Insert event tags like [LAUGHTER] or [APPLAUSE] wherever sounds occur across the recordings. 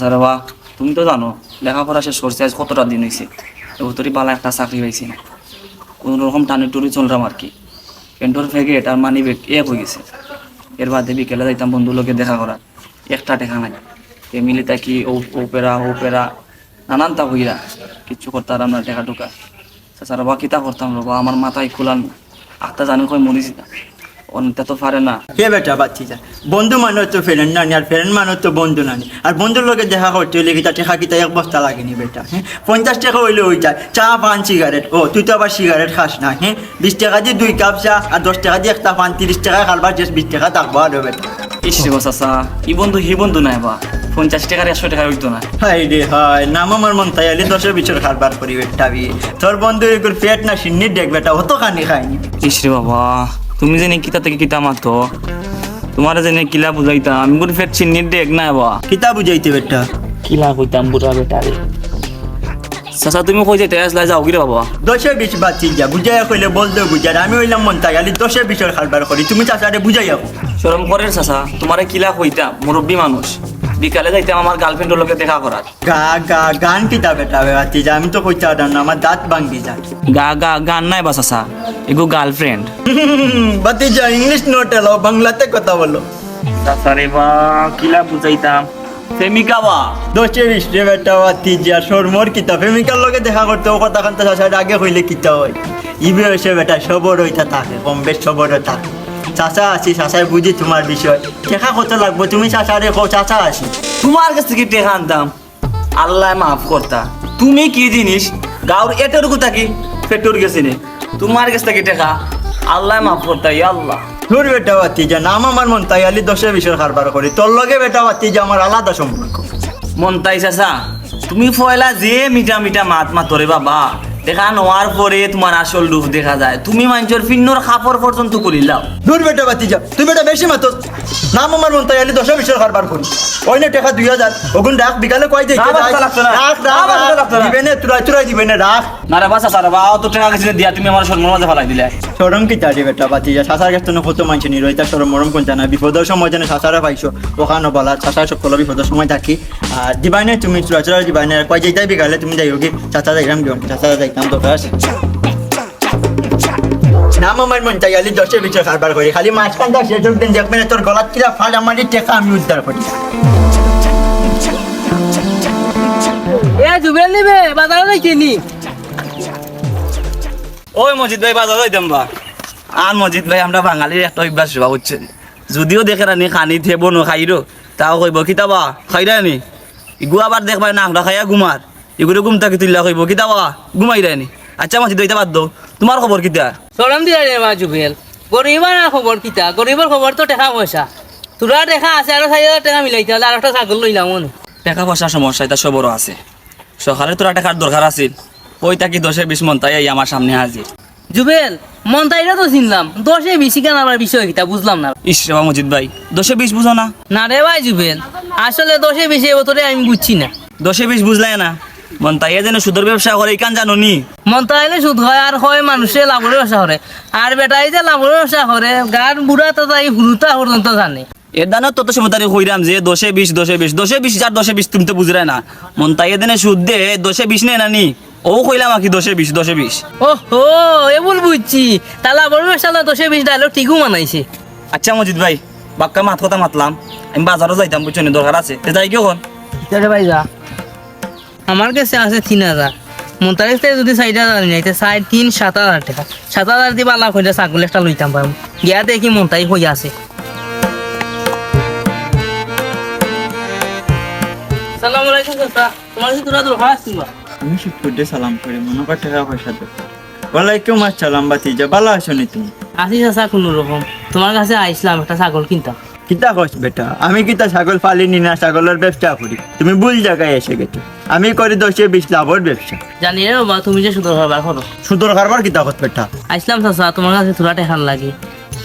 Sir বা তুমি তো জানো লেখাপড়া শেষ করছে আজ কতটা দিন হয়েছে এবতরি পালা একটা চাকরি পাইছি। না কোনো রকম টানি টুরি চললাম আর কি। পেন্টর ফেগেট আর মানি ব্যাগ এক হয়ে গেছে। এর বাদে বিকেলে যাইতাম বন্ধুর লোকে দেখা করার একটা টেকা নাই। ফ্যামিলি থাকি ওপেরা ওপেরা নানান তা হইরা কিচ্ছু করতাম না টেকা টুকা স্যার বা কিতা করতাম রবা আমার মাথায় খোলান আত্মা জানি কই মরিছি না অনেকটা তো পারে না। হে বেটা বাচ্চি যা? বন্ধু মানুষ তো ফ্রেন্ড নানি আর ফ্রেন্ড মানুষ তো বন্ধু নানি। আর বন্ধুর লোকে দেখা করতে হইলে কিতা টেকা কিতা এক বস্তা লাগেনি বেটা হ্যাঁ পঞ্চাশ টাকা হইলে ওই যায়। চা পান সিগারেট ও তুই তো আবার সিগারেট খাস না হ্যাঁ বিশ টাকা দিয়ে দুই কাপ চা আর দশ টাকা দিয়ে একটা পান তিরিশ টাকা খালবার যে বিশ টাকা থাকব আর বেটা ইস রে চাচা ই বন্ধু হি বন্ধু নাই বা? পঞ্চাশ টাকার একশো টাকা হইতো না হাই রে হয় নাম আমার মন তাই আলি দশের বিচর খারবার করি বেটা বি। তোর বন্ধু এগুলো পেট না সিন্নি দেখ বেটা অত খানি খায়নি। ইস রে বাবা। তুমি যে কিতা থেকে কিতা মাত? তোমার জানি কিলা বুঝাইতাম আমি করে ফের চিন্নির ডেক না বা কিতা বুঝাইতে বেটা? কিলা কইতাম বুড়া বেটা রে? চাচা তুমি কই যাইতে আসলা যাও কি রে বাবা? দশে বিশ বাচ্চি যা বুঝাইয়া কইলে বলতে বুঝার আমি হইলাম মন তাই আলি দশে বিশের খালবার করি তুমি চাচারে বুঝাইয়া। শরম করে চাচা তোমারে কিলা কইতা মুরব্বী মানুষ। বিকালে যাইতাম আমার গার্লফ্রেন্ডের লোকে দেখা করার। গা গা গান কিতা বেটা বাচ্চি যা আমি তো কইতে পারতাম না আমার দাঁত ভাঙ্গি যা গা গা গান নাই বা চাচা এগো গার্লফ্রেন্ড বাতি যা ইংলিশ নোট এলো বাংলাতে কথা বলো। চাচা রে বা কিলা বুঝাইতাম? প্রেমিকা বা? বেটা কিতা প্রেমিকার লগে দেখা করতে ও কথা কান্তা চাচার আগে হইলে কিতা হয়? ইবে হইছে বেটা সবর হইতা থাকে কম বেশ সবর থাকে। চাচা আছি, চাচাই বুঝি তোমার বিষয়। দেখা কত লাগবো? তুমি চাচারে কো চাচা আছি। তোমার কাছ থেকে টেকা আনতাম। আল্লাহ মাফ করতা তুমি কি জিনিস গাউর এটুকু থাকি গেছি নে? তোমার কাছ থেকে টেকা। আল্লাহ মাফ করতা আল্লাহ। তোর বেটা বাতি যা, নাম আমার মন তাই আলি দশে বিশের কারবার করি তোর লগে বেটা বাতি যা আমার আলাদা সম্পর্ক মন তাই চাচা, তুমি ফয়লা যে মিঠা মিঠা মাত মা তোরে বাবা। দেখা নোয়ার পরে তোমার আসল রূপ দেখা যায়। তুমি মানুষের ফিন্নর খাপড় পর্যন্ত করিলাও দূর বেটা বাতি যা। তুই বেটা বেশি মাতো নাম আমার মন তাই আলি দশে বিশের কারবার করি ওই না টাকা দুই হাজার ওগুন রাখ বিকালে কয় না। রাখ। দিবে না তুরাই তুরাই দিবে না? রাখ না রে বাসা সারা বা তো টাকা গেছিল দিয়া তুমি আমার সম্মান মাঝে ফেলাই দিলে। সরম কি বেটা বাতি যা। শাসার কাছে না কত মানুষ নি রইতা সরম মরম কোন জানা? বিপদের সময় জানে শাসারা পাইছো ওখানে বলা শাসার সব কল বিপদের সময় থাকি। আর দিবাই না তুমি চুরা চুরা দিবাই না কয় যাইতাই বিকালে তুমি যাইও কি চাচা যাইরাম দিও চাচা তো ব্যাস নাম আমার মন চাই আলি দশে বিচে কারবার করি। খালি মাছ কান্দা সে যোগ দিন দেখবে না তোর গলাত কিরা ফাল আমারই টেকা আমি উদ্ধার করি। এ জুবেল নিবে? বাজারে নাই কিনি ওই মসজিদ ভাই বাজার যাইতাম বা। আর মসজিদ ভাই আমরা বাঙালির একটা অভ্যাস বা বুঝছেন? যদিও দেখে রানি খানি থেব নো খাইরো তাও কইব কিতাবা খাইরা নি? ইগু আবার দেখবা না আমরা খাইয়া ঘুমার। ইগুলো ঘুম থাকি তুললা কইব কিতাবা ঘুমাই রানি আচ্ছা মসজিদ ভাই বাদ দো তোমার খবর কিতা সরম দিয়া রে মা জুবেল গরিবার খবর কিতা গরিবার খবর তো টাকা পয়সা। তোরা দেখা আছে আর চাই টাকা মিলাইতে হলে আর একটা ছাগল লইলাম টাকা পয়সার সমস্যা এটা সবরও আছে। সকালে তোরা টাকার দরকার আছিল। ওই তাকি দশে বিশ মন তাই আমার সামনে হাজির জুবেল মন তাইরা তো চিনলাম। দশে বেশি কেন আমার বিষয় কিতা বুঝলাম না। ইস রে বা মসজিদ ভাই দশে বিশ বুঝো না? না রে ভাই জুবেল আসলে দশে বেশি এবতরে আমি বুঝছি না। দশে বিশ বুঝলাই না? মন তাই যেন সুদর ব্যবসা করে ইকান জানো নি? মন তাইলে সুদ হয় আর হয় মানুষে লাভের ব্যবসা করে। আর বেটাই যে লাভের ব্যবসা করে গান বুড়া তো তাই হুরুতা পর্যন্ত জানে। এর দানো তত সময় তারি কইরাম যে দশে বিশ দশে বিশ দশে বিশ যার দশে বিশ তুমি তো বুঝরাই না। মন তাই এদিনে সুদ দে দশে বিশ নেই নানি ও কইলাম আকি দশে বিশ দশে বিশ। ও হো এবুল বুঝছি। তা লাভের ব্যবসা না দশে বিশ ডায়লগ ঠিকও মানাইছে। আচ্ছা মজিদ ভাই বাক্কা মাত কথা মাতলাম। আমি বাজারও যাইতাম বুঝছ নি, দরকার আছে। যাই কেউ চলে ভাই যা। আমার কাছে আছে তিন হাজার। মন্তারিশ থেকে যদি চারি হাজার নিতে চাই তিন সাত হাজার টাকা। সাত হাজার দিয়ে বালা হইলে ছাগল একটা লইতাম পারম গিয়া দেখি মন্তারি হয়ে আছে। সালাম আলাইকুম চাচা। তোমার কাছে তোরা দরকার আসছিল আমি শুক্রদে সালাম করি মনে কর টাকা পয়সা তো ওয়ালাইকুম আসসালাম বাতি ভালো আছো নি তুমি আসি চাচা কোনো রকম। তোমার কাছে আইসলাম একটা ছাগল কিনতাম। কিতা কস বেটা? আমি কিতা ছাগল পালিনি না ছাগলের ব্যবসা করি। তুমি ভুল জায়গায় এসে গেছো। আমি করি দশে বিশ লাভের ব্যবসা। জানি রে বাবা তুমি যে সুদর খাবার করো সুদর কারবার কিতা কস বেটা? আইসলাম চাচা তোমার কাছে তোরা টাকা লাগে।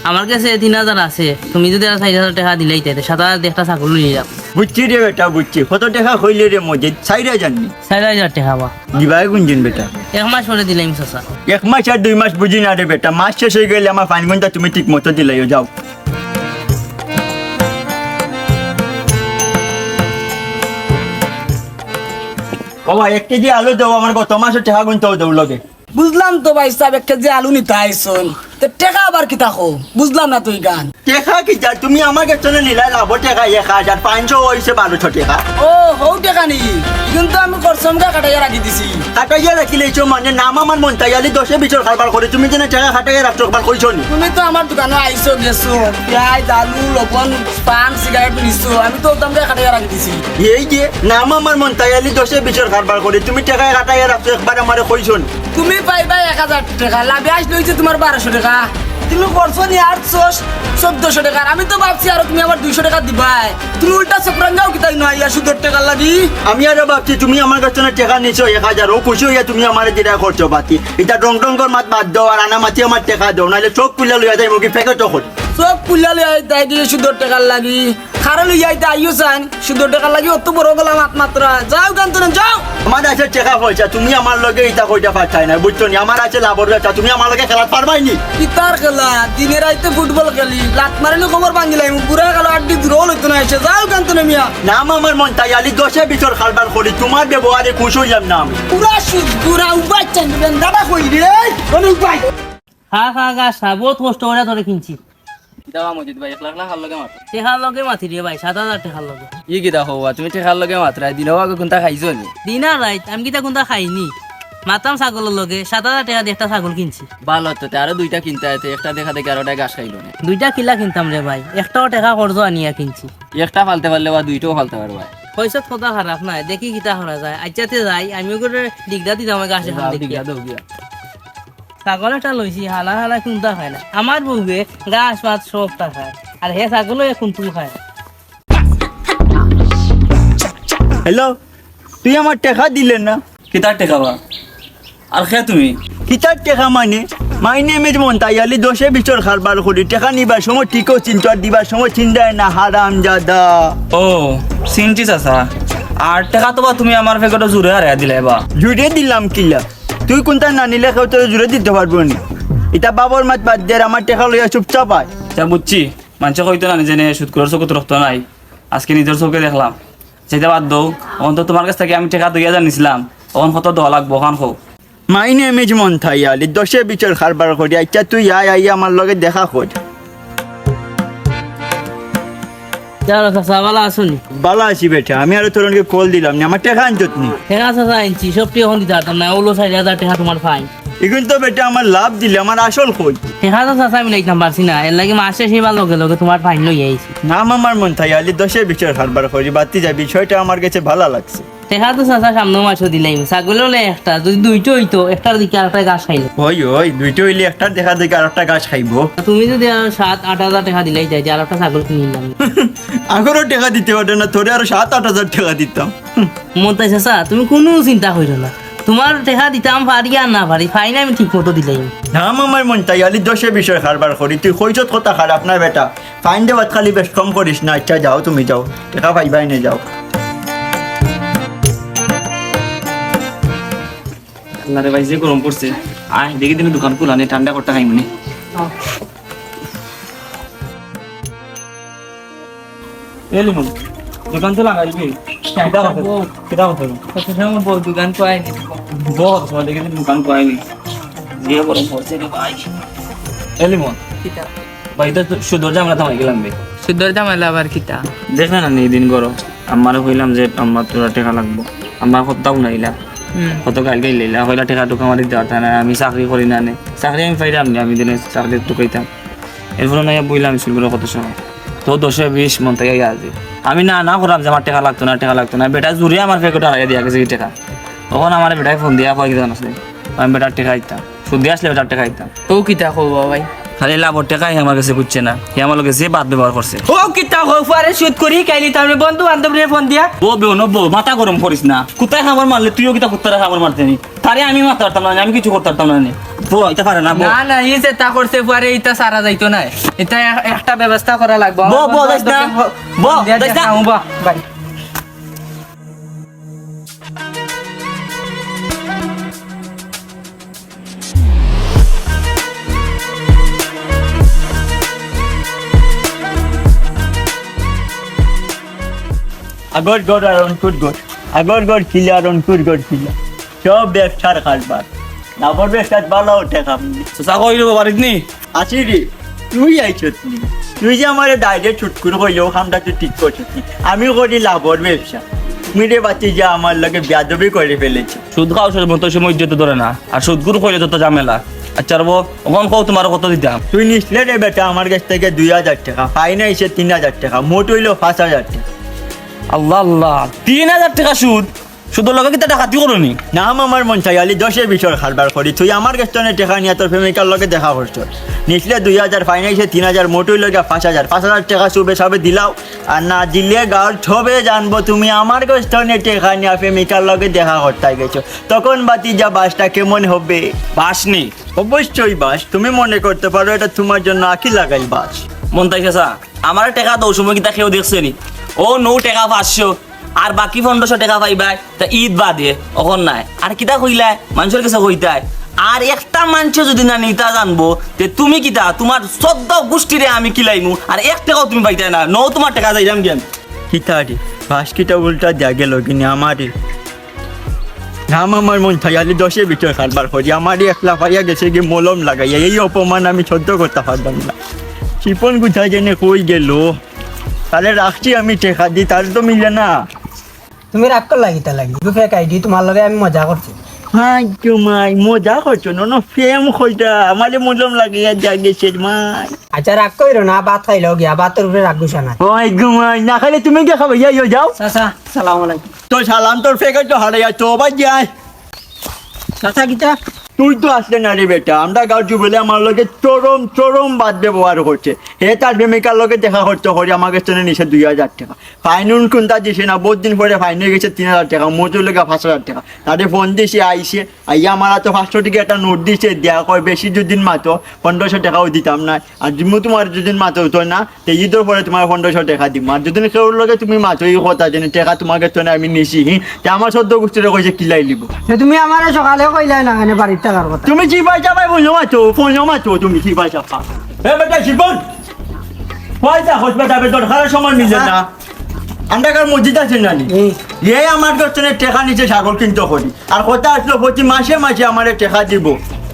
আমার কাছে তিন হাজার আছে। তুমি যদি আর চারি হাজার টাকা দিলেই তাই সাত হাজার একটা ছাগল নিয়ে যাও বুঝছি রে বেটা বুঝছি। কত টাকা হইলে রে মজে সাইরা জাননি চার হাজার টাকা বা। দিবাই গুঞ্জিন বেটা। এক মাস পরে দিলাম চাচা। এক মাস আর দুই মাস বুঝি না রে বেটা। মাস শেষ হয়ে গেলে আমার ফাইন গুনটা তুমি ঠিক মতো দিলাই যাও। বাবা, এক কেজি আলু দেবো আমার গত মাসে টাকা গুনতেও দেও লগে। বুঝলাম তো ভাই সাহেব, এক কেজি আলু নিতে আইসন। তো টেকা আবার কি থাকো বুঝলাম না তুই গান। টেকা কি যা তুমি আমার কাছে নিলাই লাভ টাকা এক হাজার পাঁচশো হয়েছে বারোশো টাকা। ও হৌ টেকা নি। কিন্তু আমি করসমকে কাটাইয়া রাখি দিছি। খাটাইয়া রাখিলে এইছো মানে নাম আমার মন তাই আলি দশে বিচর খাবার করে তুমি যেন টাকা খাটাইয়া রাখছো একবার কইছো নি। তুমি তো আমার দোকানে আইসো গেছো পেঁয়াজ আলু লবণ পান সিগারেট নিছো আমি তো কাটাইয়া রাখি দিছি। এই যে নাম আমার মন তাই আলি দশে বিচর খাবার করে তুমি টাকা খাটাইয়া রাখছো একবার আমার কইছো তুমি পাইবা এক হাজার টাকা লাভে আসলে হয়েছে তোমার বারোশো টাকা। তুমি করছ নি আটশো চোদ্দশো টাকার। আমি তো ভাবছি আর তুমি আবার দুইশো টাকা দিবাই। তুমি উল্টা চক্রাঙ্গাও কি তাই নয়? সুদর টাকা লাগি। আমি আরও ভাবছি তুমি আমার কাছে না টাকা নিছো এক হাজার। ও খুশি হইয়া তুমি আমার যেটা করছ বাতি এটা ডং ডং কর মাত বাদ দাও আর আনা মাতি আমার টাকা দাও। নাহলে চোখ পুলিয়া লইয়া যাই মুখে ফেকে চোখ চোখ পুলিয়া লইয়া যাই দিয়ে সুদের টাকা লাগি? খারা লই আইতে আইও চান সুদর টাকার লাগি অত বড় গেলাম মাত্রা। যাও গান তো যাও। আমার আছে টাকা পয়সা তুমি আমার লগে ইটা কইটা পারছাই না বুঝছ নি? আমার আছে লাভর ব্যবসা তুমি আমার লগে খেলা পারবাই নি? ইতার খেলা দিনে রাইতে ফুটবল খেলি লাত মারিলে খবর ভাঙিলাম পুরা গেল আড্ডি রোল হইতো না এসে। যাও গান তো মিয়া। নাম আমার মন তাই আলি দশে বিচর খালবার করি তোমার ব্যবহারে খুশ হইলাম না আমি। পুরা সুদ পুরা উবাই চান দাদা কই রে। অনেক উবাই খা খা গা সা বহুত কষ্ট করে ধরে কিনছি। দেওয়া মজিদ ভাই এক লাখ লাখ লগে মাত্র। টেকার লগে মাতি রে ভাই সাত হাজার টেকার লগে। ই কিতা হওয়া তুমি ঠেকার লগে মাত্র দিনও আগে কোনটা খাইছো নি দিনা রাইত আমি কিতা কোনটা খাইনি। মাতাম ছাগলের লগে সাত হাজার টাকা দিয়ে একটা ছাগল কিনছি। ভালো তো আরও দুইটা কিনতে আছে একটা দেখা দেখে আরোটা গাছ খাইলো না। দুইটা কিলা কিনতাম রে ভাই একটাও টাকা খরচ আনিয়া কিনছি। একটা ফালতে পারলে বা দুইটাও ফালতে পারবা পয়সা কথা খারাপ নাই দেখি কিতা করা যায়। আচ্ছাতে যাই আমি করে দিগদার দিতাম গাছ দাও গিয়া ছাগল একটা লইছি হালা হালা কোনটা খায় না। আমার বউয়ে গাছ পাত সবটা খায় আর হে ছাগলও কোনটু খায়। না। হ্যালো তুই আমার টাকা দিলেন না? কিতার টেকাবা আর খে তুমি? কিতার টাকা মানে? মাই নেম ইজ মন তাই আলি দশে বিচর খালবার করি টাকা নিবার সময় ঠিকও চিন্তা দিবার সময় চিন্তায় না হারাম জাদা। ও চিনছি চাচা। আর টেকা তো বা তুমি আমার ফেকটা জুড়ে হারাই দিলে বা? জুড়ে দিলাম কিলা। তুই কোনটা না নিলে কেউ তোর জুড়ে দিতে পারব নি। এটা বাবর মাছ বাদ দিয়ে আমার টেকা লইয়া চুপচাপ আয়। যা বুঝছি মানুষ কইতো না নিজে নিয়ে সুদ করার চোখে রক্ত নাই। আজকে নিজের চোখে দেখলাম। সেটা বাদ দৌ অন তো তোমার কাছ থেকে আমি টেকা দুই হাজার নিছিলাম। তখন কত দোয়া লাগবো ওখান হোক মাই নেম ইজ মন থাই আলি দশে বিচার খারবার করি আচ্ছা তুই আয় আই আমার লগে দেখা কর চলো চাচা ভালো আসুনি। বালা আছি বেটা আমি আরও তোরনকে কল দিলাম না আমার টাকা আনছত নি। ঠেকা চাচা আনছি সবটি এখন দিতে পারতাম না ওলো চার হাজার টাকা তোমার ফাইন এখন তো বেটা আমার লাভ দিলে আমার আসল কই ঠেকা তো চাচা আমি লাইতাম পারছি না এর লাগে মাসে সেবা লগে লগে তোমার ফাইন লই আইছি। নাম আমার মন থাই আলি দশে বিচর খারবার করি বাতি যা বিষয়টা আমার কাছে ভালো লাগছে। ঠেকা তো চাচা সামনে মাসও দিলাইম ছাগল হলে একটা যদি দুইটো হইতো একটার দিকে আরেকটা গাছ খাইলো। ওই ওই দুইটা হইলে একটা দেখা দেখে আর একটা গাছ খাইবো। তুমি যদি সাত আট হাজার টাকা দিলাই যাই আর একটা ছাগল কিনে নিলাম। [LAUGHS] আগরও টাকা দিতে পারে না তোরে আরও সাত আট হাজার টাকা দিতাম। মনটা চাচা তুমি কোনো চিন্তা করিল না। তোমার টেকা দিতাম পারি আর না পারি ফাইন আমি ঠিক মতো দিলাইম নাম আমার মন তাই আলি দশে বিষয় খারবার করি তুই কইছত কথা খারাপ না বেটা। ফাইন দেওয়াত খালি বেশ কম করিস না আচ্ছা যাও তুমি যাও। টাকা পাইবাই না যাও। আল্লাহ ভাই যে গরম পড়ছে আয় দেখি দিনে দোকান খোলা নেই ঠান্ডা করতে খাইমনি এলি দোকান তো লাগাইবি কিতা কথা কিতা কথা। দোকান পাই বহুত সময় দেখি দিন দোকান পাইনি যে গরম পড়ছে রে ভাই এলি ভাই তো শুধু আমরা থামাই গেলাম বে সুন্দর জামাইলা আবার কিতা? দেখ না নি দিন গরম? আমারও কইলাম যে আমার তোরা টাকা লাগবো। আমার সত্তাও নাইলা কত গাল গাইল লাইলা হইলা টাকা টুকা মারি দেওয়া না আমি চাকরি করি না নে। চাকরি আমি পাইলাম না আমি দিনে চাকরি টুকাইতাম এরপরে না বইলাম স্কুল কত সময়। তো দশে বিশ মন থেকে গেছে আমি না না করলাম যে আমার টেকা লাগতো না, টাকা লাগতো না। বেটা জুড়ে আমার ফেকটা হারাই দিয়া গেছে টেকা। তখন আমার বেটায় ফোন দিয়া পাই দিতাম আমি বেটার টাকা দিতাম। সুদ আসলে বেটার টাকা দিতাম। তো কিতা কব ভাই খালি লাভর টাকাই আমার কাছে বুঝছে না। সে আমার লোকে যে বাদ ব্যবহার করছে। ও কিতা কব পারে শুট করি কাইলি তারপরে বন্ধু বান্ধবরে ফোন দিয়া। ও বেও ন বউ মাথা গরম করিস না। কুত্তায় খাবার মারলে? তুইও কিতা কুত্তারা খাবার মারতে নি? তারে আমি মারতে পারতাম না আমি কিছু করতে পারতাম না বউ এটা পারে না না না এই যে তা করতে পারে এটা সারা যাইতো না। এটা একটা ব্যবস্থা করা লাগবে। বউ, বউ, যাইস না। বউ, যাইস না। Bye. Good, good, Aaron, good, good. আগর গড় খিলা রনপুর গড় খিলা সব ব্যবসার কারবার। লাভর ব্যবসার ভালো টাকা চাচা কইলো বাড়িত নি? আসি রে তুই আইছত নি। তুই যে আমার ডাইরেক্ট ছুটকুর কইলেও খামটা তুই ঠিক করছিস। আমি করি লাভর ব্যবসা। মিরে বাচ্চি যে আমার লগে বেয়াদবি করে ফেলেছে। সুদ খাও সে মতো সময় যেতে ধরে না। আর সুদ গুরু কইলে তো ঝামেলা আচ্ছা রবো ওখান কও তোমার কত দিতাম তুই নিসলে রে বেটা আমার কাছ থেকে দুই হাজার টাকা। ফাইন আইসে তিন হাজার টাকা। মোট হইল পাঁচ হাজার টাকা। আল্লাহ আল্লাহ। তিন হাজার টাকা সুদ। সুদের লগে কি টাকা হাতি করনি? নাম আমার মন চাই আলি দশের বিশর খারবার করি। তুই আমার থেকে টাকা নিয়ে তোর প্রেমিকার লগে দেখা করছ। নিসলে দুই হাজার ফাইন আইসে তিন হাজার মোট হইল গিয়া পাঁচ হাজার। পাঁচ হাজার টাকা সুবে সবে দিলাও। আর না দিলে গাঁর ছবে জানব তুমি আমার থেকে টাকা নিয়ে প্রেমিকার লগে দেখা করতে গেছো। তখন বাতি যা বাসটা কেমন হবে? বাসনি অবশ্যই বাস। তুমি মনে করতে পারো এটা তোমার জন্য আঁকি লাগাই বাস। মন তাই আমার টাকা দৌ সময় কিতা খেয়েও দেখছে নি। ও নৌ টাকা পাঁচশো, আর বাকি পনেরোশো টাকা পাইবাই, তা ঈদ বাদে অখন নাই। আর কিতা কইলাই মানুষের কাছে কইতাই। আর একটা মানুষ যদি না নিতা জানব, তে তুমি কিতা? তোমার চোদ্দ গোষ্ঠীরে আমি কিলাইমু আর এক টাকাও তুমি পাইতাই না। নৌ তোমার টাকা যাইলাম কেন কিতারি বাস কিটা উল্টা দিয়া গেল কিনি আমারে নাম আমার মন থাইয়ালি দশে ভিতরে কারবার করি আমারই একলা পাইয়া গেছে কি মলম লাগাইয়া। এই অপমান আমি সহ্য করতে পারতাম না শিপন কোথায় জেনে কই গেল তাহলে রাখছি আমি টেকা দিই তার তো মিলে না। তুমি রাগ কর লাগিতা লাগি ফেক আইডি তোমার লগে আমি মজা করছি। হাই মাই মজা করছ? না ফেম কইটা আমারে মলম লাগাইয়া যা গেছে মাই আচ্ছা রাগ কইরো না ভাত খাইলো গিয়া ভাতের উপরে রাগ গুছা না ওই গুমাই না খাইলে তুমি কে খাবে ইয়া যাও। চাচা সালাম আলাইকুম। তো সালাম তোর ফেকে তো হারাইয়া তো আবার যায় চাচা কিতা তুই তো আসলে না রে বেটা, আমরা গাঁও বলে আমার লগে চরম চরম বাদ ব্যবহার করছে। হে তার প্রেমিকার লগে দেখা করতে করে আমাকে চলে নিছে দুই হাজার টাকা। ফাইনুন কোনটা দিছে না, বহুত দিন পরে ফাইন হয়ে গেছে তিন হাজার টাকা, মজুর লেগে পাঁচ হাজার টাকা। তাদের ফোন দিছে আইসে আইয়া আমার তো পাঁচশো টাকা একটা নোট দিছে, দেয়া কয়, বেশি দুদিন মাতো, পনেরোশো টাকাও দিতাম না। আর যদি তোমার দুদিন মাতো হতো না তো ঈদের পরে তোমার পনেরোশো টাকা দিব আর যদি কেউ লগে তুমি মাতো, এই কথা যেন টাকা তোমাকে তো আমি নিছি তে আমার সদ্য গোষ্ঠীরা কইছে, কিলাই লিব? তুমি আমার সকালে কইলাই না বাড়ির টাকার কথা। তুমি কি পয়সা পাই ফোন ফোন তুমি কি পয়সা পা হে বেটা জীবন! পয়সা হসপিটালে দরকার সময় না। আমরা কার মসজিদ আছে এই। আমার কাছে টেকা নিচে ছাগল কিনতে করি। আর কথা আসলো প্রতি মাসে মাসে আমার টেকা দিব।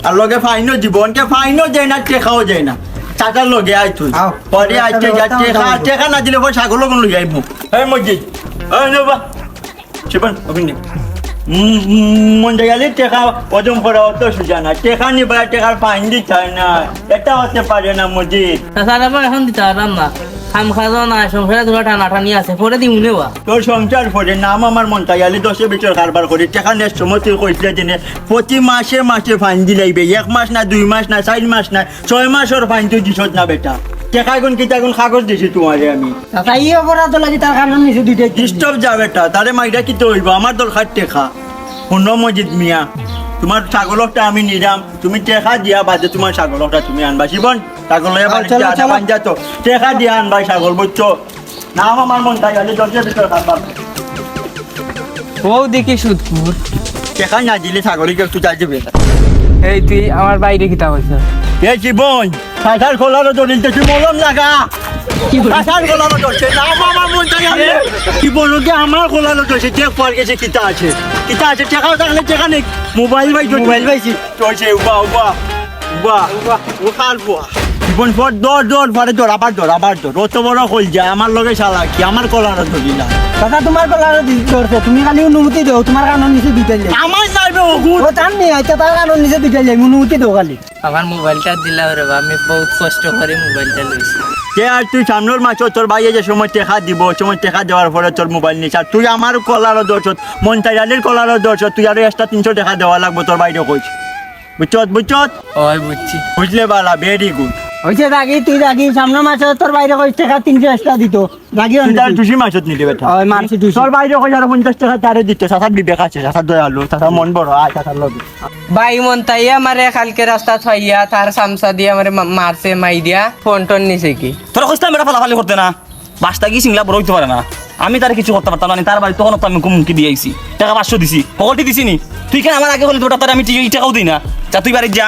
আর লগে ফাইনও দিব। অনকে ফাইনও দেয় না টেকাও দেয় না। টাকার লগে আই তুই। পরে আইতে যা টেকা টেকা না দিলে পরে ছাগল কোন লগে আইব এই মসজিদ। এই নেবা শিবন অভিনয়। টেকা করা অত সোজা না। টেকা নিবা টেকার ফাইন দিতে হয় না। এটা হতে পারে না এখন দিতে পারলাম না খাম খাজো না সংসারে টানা টানি আছে পরে দিমু নেওয়া তোর সংসার করে নাম আমার মন তাই আলি দশের ভিতর কারবার করি। টাকা নেস সময় তুই কইছিলে দিনে। প্রতি মাসে মাসে ফাইন দিলাইবে এক মাস না দুই মাস না চার মাস না ছয় মাসের ফাইন তুই দিছত না বেটা। টেকা গুণ কাগজ দিছি তোমারে আমি। চাচা অপরাধ লাগি তার কারণ নিচে দুইটা ডিস্টার্ব যা বেটা তারে মাইরা কি তো হইব আমার দরকার টেকা। শুনো মজিদ মিয়া তোমার ছাগলকটা আমি নিলাম। তুমি টেকা দিয়া বাদে তোমার ছাগলকটা তুমি আনবা। শিবন ছাগল চলো, চলো। বাঞ্জা তো। টেকা দিয়া আনবা ছাগল বুঝছ? নাম আমার মন তাই আলি দশের ভিতর কারবার ও দেখি সুদপুর টেকা না দিলে ছাগলকে একটু চাই দিবে এই তুই আমার বাইরে কিতা হইছে এ মলম লাগা? কি বলি? সাঁতার খোলারও আলি কি বলো কি আমার খোলারও চলছে দেখ পর গেছে কিতা আছে? কিতা আছে? টেকাও থাকলে টেকা নেই। মোবাইল পাই মোবাইল পাইছি। চলছে উবা উবা উবা উবা কাল বুয়া। জীবন পর দর দর পরে দর আবার দর আবার দর অত বড় হল যায় আমার লগে শালা কি আমার কলারও ধরি না। চাচা তোমার কলার ধরছে তুমি খালি অনুমতি দাও তোমার কারণ নিচে দুইটা যাই আমার যাইবে ও জান নি আচ্ছা তার কারণ নিচে দুইটা যাই অনুমতি দাও খালি। আমার মোবাইলটা দিলা রে আমি বহুত কষ্ট করে মোবাইলটা লইছি। কে আর তুই সামনের মাছ তোর যে সময় টেকা দিব সময় টেকা দেওয়ার পরে তোর মোবাইল নিস আর তুই আমার কলারও দর্শ মন তাইরালির কলারও দর্শ তুই আরও এক্সট্রা তিনশো টাকা দেওয়া লাগবে তোর বাইরে কইস বুঝছত বুঝছত ওই বুঝছি। বুঝলে বালা ভেরি গুড হইছে রাগি তুই রাগি সামনে মাসে তোর বাইরে কই টাকা তিনশো এক্সট্রা দিত। রাগি তুই তার টুসি মাছত নিলি বেটা। ওই দুশো তোর বাইরে কই আরও পঞ্চাশ টাকা তারে দিত। সাসার বিবেক আছে সাসার দয়ালু সাসার মন বড় সাসার লগে। ভাই মন তাই আমারে কালকে রাস্তা থাইয়া তার সামসা দিয়ে আমারে মারছে মাই দিয়া ফোন টোন নিছে কি? তোরা কইছিলাম এটা ফালাফালি করতে না। বাসটা গিয়ে সিংলা বড় হইতে পারে না। আমি তার কিছু করতে পারতাম না তার বাড়ি তখন তো আমি কুমকি দিয়ে আইছি। টাকা পাঁচশো দিছি। সকলটি দিছি নি। তুই কেন আমার আগে হলে তোটা তার আমি টাকাও দিই না? যা তুই বাড়ি যা।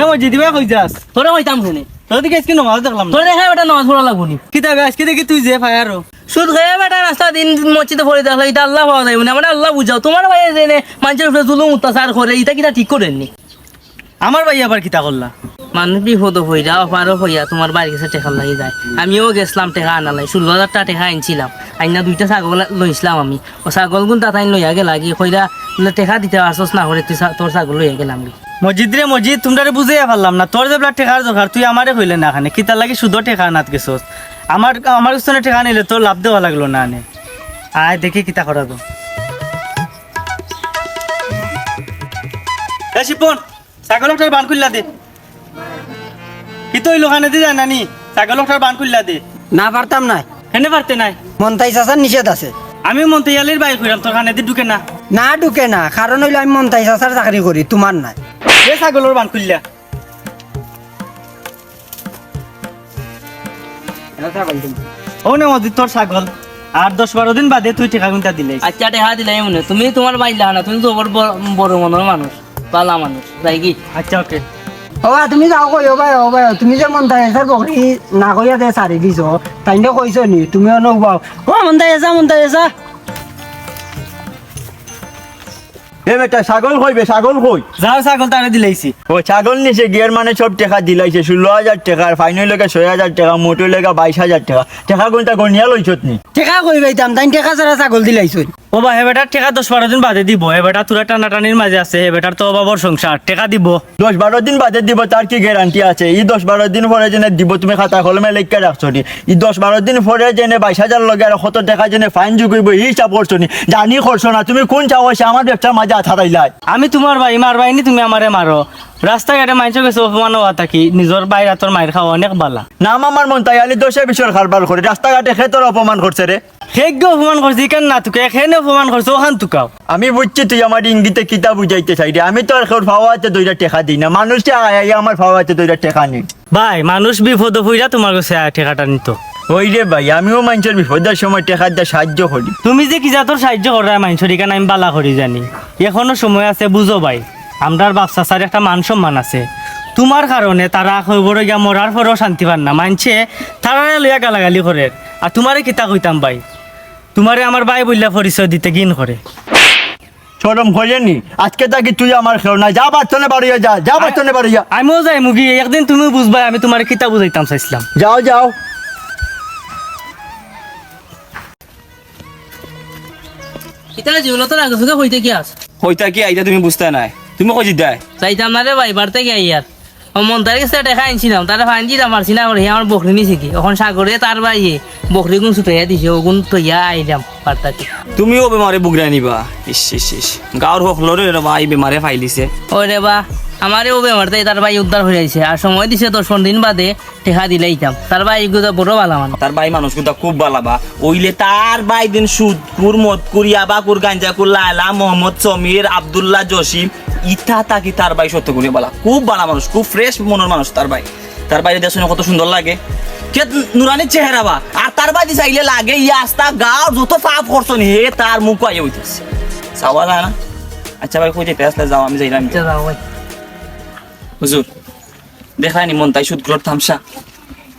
এ মজি দিবা কই যাস। তোরা কইতাম শুনে। তোর দিকে আজকে নমাজ দেখলাম তোর দেখা বেটা নামাজ পড়া লাগবো নি। কিতাবে আজকে দেখি তুই যে সুদ খেয়ে বেটা রাস্তা দিন মসজিদে পড়ে দেখলে এটা আল্লাহ পাওয়া যাবে না। মানে আল্লাহ বুঝাও তোমার ভাই যে নে মানুষের উপরে জুলুম অত্যাচার করে এটা কিটা ঠিক করেননি আমার ভাই আবার কিতা করলা মানুষ বিপদ হইয়া অপারও হইয়া তোমার বাড়ির কাছে টেকা লাগি যায়। আমিও গেছিলাম টেকা আনালাই ষোলো হাজার টাকা টেকা আনছিলাম। আইনা দুইটা ছাগল লইছিলাম আমি। ও ছাগল গুণ তাত লইয়া গেলা গিয়ে কইরা টেকা দিতে পারছস না করে তুই তোর ছাগল লইয়া গেলাম গি। মসজিদ রে মসজিদ তোমরা বুঝাইয়া পারলাম না। তোর যে টেকার দরকার তুই আমারে হইলে না খানে। কিতার লাগি শুধু টেকা আনাত গেছস। আমার আমার কাছে টেকা নিলে তোর লাভ দেওয়া লাগল না আনে। আয় দেখি কিতা করা তো শিপন ছাগল বান খুললা দে। কি তো লোকানে দিয়ে যায় নানি? ছাগল একটা বান খুললা দে। না পারতাম না। হেনে পারতে নাই। মন্তাই চাচার নিষেধ আছে। আমি মন্তিয়ালির বাইক হইলাম তোর খানে দিয়ে ঢুকে না। না ঢুকে না কারণ হইল আমি মন্তাই চাচার চাকরি করি তোমার নাই। এ ছাগলের বান খুললা। ও নে মসজিদ তোর ছাগল। আর দশ বারো দিন বাদে তুই টেকা গুনটা দিলে আচ্ছা টেকা দিলাই মনে তুমি তোমার বাইর না তুমি তো বড় বড় মনের মানুষ পালা মানুষ যাই কি? আচ্ছা ওকে। ও তুমি যাও কই ও ভাই তুমি যে মন্তাই চাচার বকরি না কইয়া দে সারি দিছ তাই কইছ নি তুমি অনুভব ও মন্তাই চাচা মন্তাই চাচা এ বেটা ছাগল কইবে ছাগল কই? যাও ছাগল তারে দিলাইছি। ও ছাগল নিছে গিয়ার মানে সব টাকা দিলাইছে ষোলো হাজার টাকা আর ফাইনাল লেগে ছয় হাজার টাকা মোটর লেগে বাইশ হাজার টাকা। টাকা কোনটা গনিয়া লইছত নি টেকা কই পাইতাম তাই টেকা ছাড়া ছাগল দিলাইছ ও বা হে বেটার টেকা দশ বারো দিন বাদে দিব। হে বেটা তোরা টানাটানির মাঝে আছে। হে বেটার তো অভাবর সংসার টেকা দিব। দশ বারো দিন বাদে দিব তার কি গ্যারান্টি আছে? ই দশ বারো দিন পরে জেনে দিব তুমি খাতা কলমে লেখা রাখছো নি। ই দশ বারো দিন পরে জেনে বাইশ হাজার লগে আর কত টাকা জেনে ফাইন যুগিব ই হিসাব করছ নি। জানি করছ না তুমি কোন চাও আমার ব্যবসার মাঝে আথারাইলাই আমি তোমার ভাই মার ভাই নি তুমি আমারে মারো। রাস্তাঘাটে মাইনছো গেছে অপমান হওয়া থাকি নিজের বাইরে তোর মায়ের খাওয়া অনেক বালা। নাম আমার মন তাই আলি দশে বিশ্বর খারবার করে রাস্তাঘাটে খেতর অপমান করছে রে সেজ্ঞ অপমান করছি কেন না তোকে এখানে অপমান করছ ওখান তুকাও আমি বুঝছি তুই আমার ইঙ্গিতে কিতা বুঝাইতে চাই রে আমি তো আর তোর ফাওয়াতে দুইটা টেকা দিই না। মানুষটা আয় আমার ফাওয়াতে দুইটা টেকা নিই ভাই মানুষ বিপদ হইরা তোমার কাছে ঠেকাটা নিত। ওই রে ভাই আমিও মানুষের বিপদের সময় টেকা দিয়ে সাহায্য করি তুমি যে কি তোর সাহায্য করা মানুষের এখানে আমি বালা করি জানি। এখনও সময় আছে বুঝো ভাই। আমরার বাপসা স্যার একটা মান সম্মান আছে। তোমার কারণে তারা খবর গিয়া মরার পরেও শান্তি পান না। মানছে তারা লইয়া গালাগালি করে। আর তোমারে কিতা কইতাম ভাই? তোমারে আমার ভাই বললা পরিচয় দিতে গিন করে। সরম করেনি আজকে তাকি তুই আমার খেলো না যা বাচ্চনে বাড়িয়া যা যা বাচ্চনে বাড়িয়া আমিও যাই মুগি। একদিন তুমি বুঝবাই আমি তোমার কিতা বুঝাইতাম চাইছিলাম। যাও যাও। এটা জীবন তো আগে হইতে কি আস হইতা কি আইতা তুমি বুঝতে নাই। তুমি কই দিদাই চাইতাম না রে ভাই বাড়তে গিয়ে ইয়ার। ও মন তার কাছে টেকা আনছিলাম তারা ফাইন দিতাম পারছি না করে আমার বকরি নিছে কি? এখন সাগরে তার বাইয়ে বকরি গুণ ছুটাইয়া দিছে ও গুণ ইয়া আইলাম বার্তাকে তুমিও বেমারে বুগরা নিবা। ইস ইস ইস। গাঁৱৰ লরে ৰবা এই বেমারে ফাইলিছে। ও রে বা। আমারে ও বেমারতে তার ভাই উদ্ধার হয়ে যাইছে আর সময় দিছে দশ পনেরো দিন বাদে টেকা দিলেইতাম তার ভাই এগুলো বড় ভালো মানে তার বাই মানুষ কিন্তু খুব বালাবা ওইলে তার বাই দিন সুদ কুর মদ কুর ইয়াবা কুর গাঞ্জা কুর লালা মোহাম্মদ সমীর আব্দুল্লাহ জসিম ইথা তাকি তার বাই সত্য করি বলা। খুব বালা মানুষ খুব ফ্রেশ মনের মানুষ তার ভাই। তার বাইরে দেশ কত সুন্দর লাগে। কে নুরানির চেহারা বা। আর তার বাই চাইলে লাগে ইয়া আস্তা গাঁর যত পাপ করছেন হে তার মুখ আইয়ে হইতেছে চাওয়া যায় না? আচ্ছা ভাই কই যেতে আসলে যাও আমি যাইলাম। আচ্ছা, যাও ভাই। হুজুর দেখায়নি মন তাই সুদ গ্রোর থামসা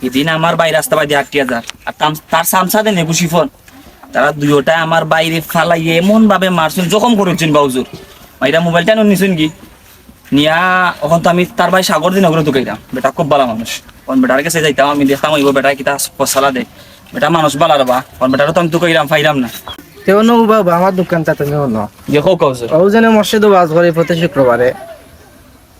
এদিন আমার বাইরে রাস্তা বাইরে আটটি হাজার আর তার সামসা দেন নেবু শিফন তারা দুইটা আমার বাইরে ফালাই এমন ভাবে মারছেন জখম করেছেন বা হুজুর। মাইরা মোবাইলটা নিছেন কি? নিয়া এখন তো আমি তার ভাই সাগর দিন ওগুলো ঢুকাইতাম বেটা খুব ভালো মানুষ। কারণ বেটার কাছে যাইতাম আমি দেখতাম ওই বেটা কিতা ফসলা দে। বেটা মানুষ ভালো বা কারণ বেটারও তো আমি ঢুকাইলাম ফাইলাম না। তেও নো বাবা আমার দোকানটা তুমি হলো যে হোক ও যেন মসজিদ বাজ করে প্রতি শুক্রবারে।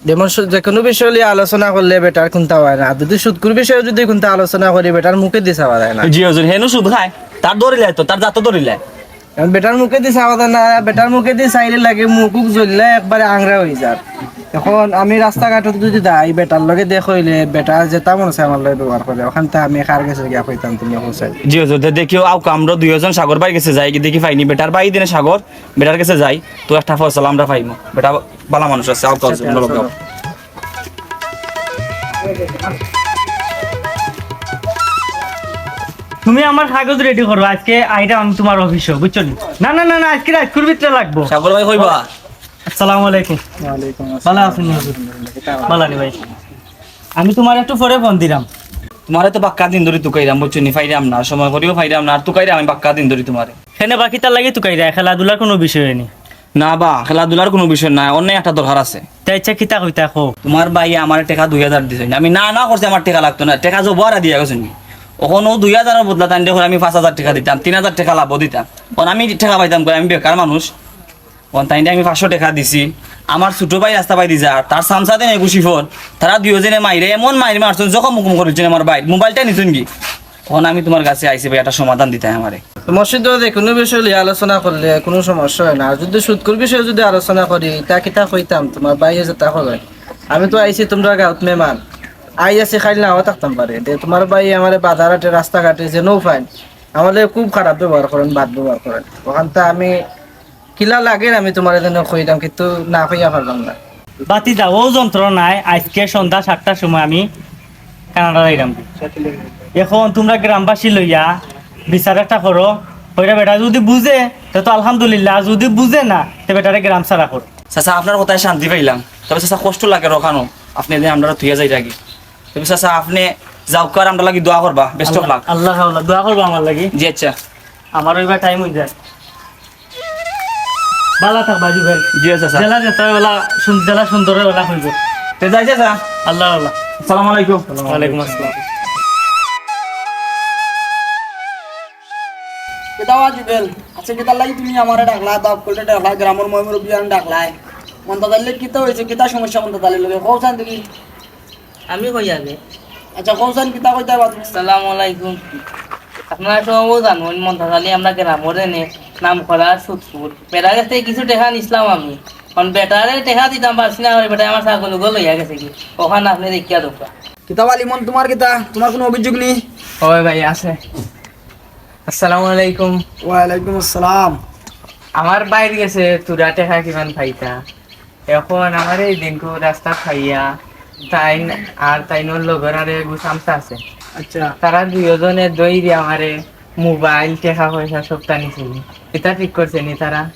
যেমন যে কোনো বিষয় নিয়ে আলোচনা করলে বেটার কোনটা হয় না। যদি সুদকুর বিষয়ে যদি কোনটা আলোচনা করি, বেটার মুখে দিয়ে চাওয়া যায় না? জি হুজুর হেনু সুদ খায়। তার দরিলে তো, তার জাত কারণ বেটার মুখে দিয়ে চাওয়া না বেটার মুখে দিয়ে চাইলে লাগে মুখ জ্বললে একবারে আংরা হয়ে যায় এখন আমি রাস্তাঘাটত যদি যাই বেটার লগে দেখ হইলে বেটা যেটা মনে আছে আমার লগে ব্যবহার করে। ওখান থেকে আমি কার গেছে গিয়া কইতাম তুমি হোসাই জি হুজুর দেখিও আও আমরা দুইজন সাগর বাই গেছে যাই দেখি পাইনি। বেটার বাই দিনে সাগর বেটার কাছে যাই। তো একটা ফসল আমরা পাইমু। বেটা বালা মানুষ আছে আও কাজ তুমি আমার কাগজ রেডি করো আজকে আইটা আমি তোমার অফিসে বুঝছ না? না না না আজকে রাজকুর ভিতরে লাগবো। সাগর ভাই কইবা? আসসালামু আলাইকুম। ভালো আছেন হুজুর ভালো আছি ভাই। আমি তোমার একটু পরে ফোন দিলাম। তোমারে তো বাক্কা দিন ধরে তুকাইরাম বুঝছ নি? ফাইরাম না সময় করিও ফাইরাম না আর তুকাইরাম আমি বাক্কা দিন ধরে তোমারে। সেনে বাকি তার লাগে তুকাই দেয় খেলাধুলার কোনো বিষয় নেই না বা খেলাধুলার কোনো বিষয় নাই অন্য একটা দরকার আছে। তাই ইচ্ছা কিতা কইতা তোমার ভাই আমার টাকা দুই হাজার দিছে আমি না না করছি আমার টাকা লাগতো না। টাকা জবারা দিয়া গেছেন ওখানেও দুই হাজারের বদলা তাই দেখুন, আমি পাঁচ হাজার টাকা দিতাম, তিন হাজার টাকা লাভ দিতাম। কারণ আমি টাকা পাইতাম আমি বেকার মানুষ। কারণ তাই আমি পাঁচশো টাকা দিছি। আমার ছোট ভাই রাস্তা পাই দিছে আর তার সামসাতে নেই খুশি ফোন। তারা দুইজনে মাইরে এমন মাইরে মারছেন, যখন মুখম করেছেন আমার ভাই, মোবাইলটা নিছেন কি? তখন আমি তোমার কাছে আইসি ভাই, একটা সমাধান দিতে আমারে। মসজিদ কোনো বিষয় নিয়ে আলোচনা করলে কোনো সমস্যা হয় না। আর যদি সুদকুর বিষয়ে যদি আলোচনা করি, তা কিতা কইতাম? তোমার বাইরে যেটা হয় আমি তো আইছি তোমরা গাঁত মেমান আই আছি খাইল নাও থাকতাম পারে। তোমার ভাই আমার বাজারহাটে রাস্তাঘাটে যে নৌ ফাইন আমাদের খুব খারাপ ব্যবহার করেন বাদ ব্যবহার করেন। ওখানটা আমি কিলা লাগে আমি তোমার এখানে কইতাম কিন্তু না কইয়া পারলাম না। বাতি যাও ও যন্ত্রণায় আজকে সন্ধ্যা সাতটার সময় আমি কানাডা যাইলাম এখন তোমরা গ্রামবাসী লইয়া বিচার একটা করো ওইটা বেটা যদি বুঝে তা তো আলহামদুলিল্লাহ যদি বুঝে না তো বেটারে গ্রাম সারা করো। চাচা আপনার কথায় শান্তি পাইলাম। তবে চাচা কষ্ট লাগে রখানো। আপনি আমরা থুয়া যাই থাকি তবে চাচা আপনি যাও কার আমরা লাগি দোয়া করবা বেস্ট অফ লাক আল্লাহ আল্লাহ দোয়া করব আমার লাগি? জি আচ্ছা। আমার ওইবার টাইম হয়ে যায়। ভালো থাক বাজু ভাই। জি আচ্ছা জেলা যেতে বেলা জেলা সুন্দরের বেলা হইব তো যাই চাচা আল্লাহ আল্লাহ। আসসালামু আলাইকুম। ওয়ালাইকুম আসসালাম কেদাও আজিবেল আচ্ছা কেদার লাগি তুমি আমারে ডাকলা? দাব করলে ডাকলা গ্রামের মই মুরব্বী আন ডাকলাই। মন্তা দালে কিতা হয়েছে কিতা সমস্যা মন্তা দালে লগে? কৌসান দেখি আমি কই আগে। আচ্ছা কৌসান কিতা কইতা বা তুমি আসসালামু আলাইকুম আপনারা সবাই জানুন মন্থালি আমরা গ্রামের এনে নাম করা সুদপুর বেটার কাছ থেকে কিছু টেকা নিছিলাম আমি। কারণ বেটারে টেকা দিতাম পারছি না বেটা আমার ছাগল গো লইয়া গেছে কি। ওখানে আপনি দেখিয়া দোকা কিতা বালি মন তোমার কিতা? তোমার কোনো অভিযোগ নেই? ওই ভাই আছে। আসসালামু আলাইকুম ওয়ালাইকুম আসসালাম। আমার বাইরে গেছে তুরা টেকা কিমান ফাইতা এখন আমার এই দিনকু রাস্তা খাইয়া তাই আর তাইনোর লগর আর গুসামসা আছে। আচ্ছা। তারা দুইজনে দইরে আমারে মোবাইল টেকা পয়সা এটা ঠিক করছে নি তারা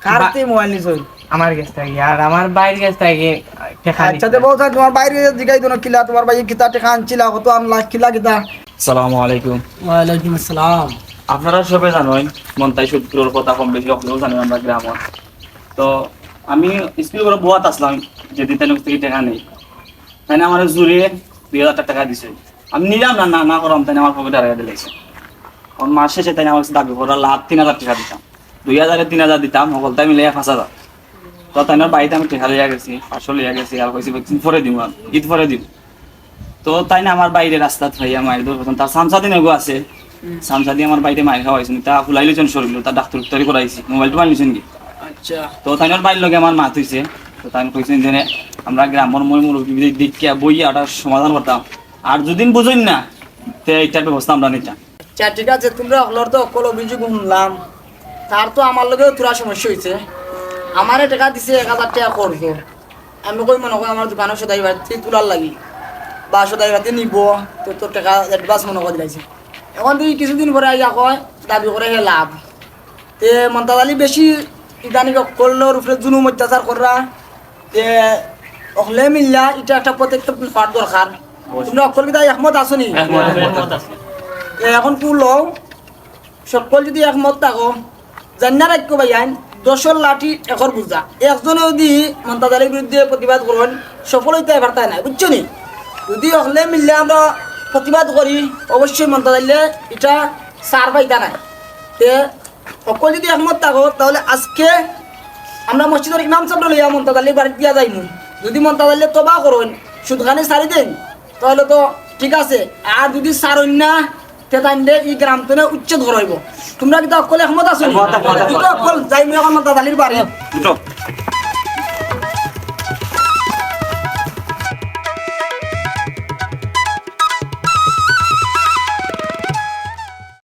কার বা- তে মোবাইল নিছই আমার কাছ থেকে আর আমার বাইরের কাছ থেকে টেকা আচ্ছা তে বলছ তোমার বাইরে দোনো কিলা তোমার ভাই কিতা টেকা আনছিলা কত আনলা কিলা কিতা আসসালামু আলাইকুম। ওয়ালাইকুম আসসালাম। আপনারা সবাই জানেন মন্তাই সুদপুরের কথা কম বেশি আপনারাও জানেন আমরা গ্রামত। তো আমি স্কুল করে বোয়াত আসলাম যেদিন তাই থেকে টাকা নেই। তাই আমার জুড়ে দুই হাজার টাকা দিছে। আমি নিলাম না না না করাম তাই আমার পকেটে আড়াই দিলাইছে কারণ মাস শেষে তাই আমার দাবি করা লাভ তিন হাজার টাকা দিতাম। দুই হাজারে তিন হাজার দিতাম সকলটা মিলে পাঁচ হাজার। তো তাই বাড়িতে আমি টাকা লইয়া গেছি পাঁচশো লইয়া গেছি আর কইছি পরে দিব ঈদ পরে দিব তো তাই না আমার বাইরে রাস্তা থাইয়া মায়ের দৌড় তার সামসাদিন এগো আছে। সামসাদি আমার বাইরে মায়ের খাওয়াইছেন তা ফুলাই লইছেন শরীর তার ডাক্তার উত্তরি করাইছি মোবাইলটা মারি নিছেন কি? আচ্ছা। তো তাই বাইর লগে আমার মাত হইছে। তো তাই কইছেন যে আমরা গ্রামের মই মুরব্বী দেখিয়া বইয়া ওটার সমাধান করতাম, আর যদিন বুঝুন না, তে এইটার ব্যবস্থা আমরা নিতাম। আচ্ছা ঠিক আছে তোমরা অকলর তো অকল অভিযোগ শুনলাম, তার তো আমার লগেও তোরা সমস্যা হয়েছে আমারে টাকা দিছে এক হাজার টাকা করতো আমি কই মনে করি আমার দোকানে সদাই বাড়িতে তোলার লাগি, বা সদাই বাড়িতে নিব, তো তোর টাকা অ্যাডভান্স মনে করে দিলাইছে এখন তুই কিছুদিন পরে আইয়া কয়, দাবি করে হে লাভ। তে মন্তাদালি বেশি ইদানি করলোর উপরে জুনুম অত্যাচার করা অকলে মিল্লা এটা একটা প্রত্যেকটা পাঠ দরকার। তোমরা অকল কিতা একমত আছো নি? এখন সকল যদি একমত থাকো জান্না রাখ্য ভাইয়ান দশর লাঠি একর বুঝা একজনে যদি বিরুদ্ধে প্রতিবাদ করেন সফল হইতে পারতা না বুঝছ নি? যদি হলে মিললে আমরা প্রতিবাদ করি অবশ্যই মন্তাদারলে এটা সার পাইতা নাই। তে সকল যদি একমত থাকো তাহলে আজকে আমরা মসজিদের ইমাম সাহেব লইয়া মন্তাদালি বাড়ি দিয়া যাইমু যদি মন্তাদালি তবা করেন সুদখানে সারি দেন তাহলে তো ঠিক আছে। আর যদি সারন না তেতাইন্দে ই গ্রাম তো উচ্ছেদ করাইব তোমরা কিন্তু অকলে ক্ষমতা আছো অকল যাইমু এখন মন্তাদালির বাড়ি। দুটো।